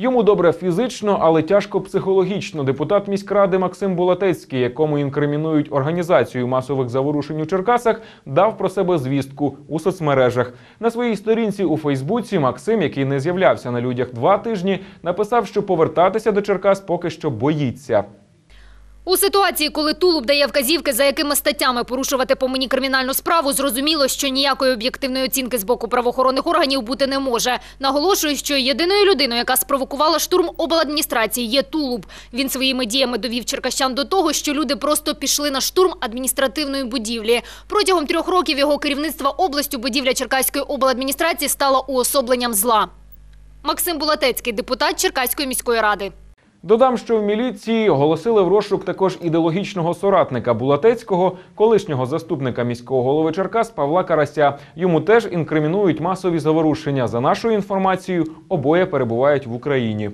Йому добре фізично, але тяжко психологічно. Депутат міськради Максим Булатецький, якому інкримінують організацію масових заворушень у Черкасах, дав про себе звістку у соцмережах. На своїй сторінці у Фейсбуці Максим, який не з'являвся на людях два тижні, написав, що повертатися до Черкас поки що боїться. У ситуації, коли Тулуб дає вказівки, за якими статтями порушувати по мені кримінальну справу, зрозуміло, що ніякої об'єктивної оцінки з боку правоохоронних органів бути не може. Наголошую, що єдиною людиною, яка спровокувала штурм обладміністрації, є Тулуб. Він своїми діями довів черкащан до того, що люди просто пішли на штурм адміністративної будівлі. Протягом трьох років його керівництва областю будівля Черкаської обладміністрації стала уособленням зла. Максим Булатецький, депутат Черкаської міської ради. Додам, що в міліції оголосили в розшук також ідеологічного соратника Булатецького, колишнього заступника міського голови Черкас Павла Карася. Йому теж інкримінують масові заворушення. За нашою інформацією, обоє перебувають в Україні.